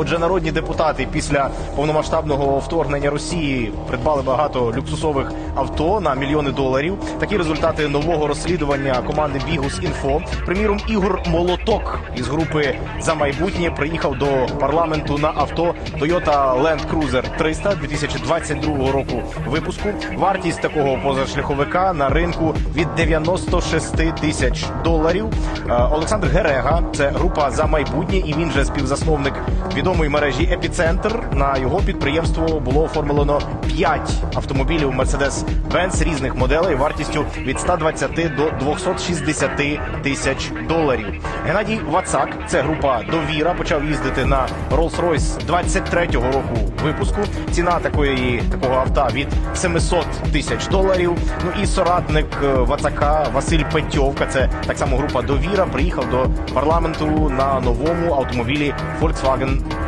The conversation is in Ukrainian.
Отже, народні депутати після повномасштабного вторгнення Росії придбали багато люксусових авто на мільйони доларів. Такі результати нового розслідування команди Бігус Інфо. Приміром, Ігор Молоток із групи за майбутнє приїхав до парламенту на авто Toyota Land Cruiser 300 2022 року випуску. Вартість такого позашляховика на ринку від 96 тисяч доларів. Е, Олександр Герега, це група за майбутнє, і він же співзасновник відомої мережі Епіцентр. На його підприємство було оформлено 5 автомобілів Mercedes-Benz різних моделей вартістю від 120 до 260 тисяч доларів. Геннадій Вацак, це група Довіра, почав їздити на Rolls-Royce 23-го року випуску. Ціна такої такого авто від 700 тисяч доларів. Ну і соратник е, Вацака Василь Петьовка, це так само група Довіра, приїхав до парламенту на новому автомобілі Volkswagen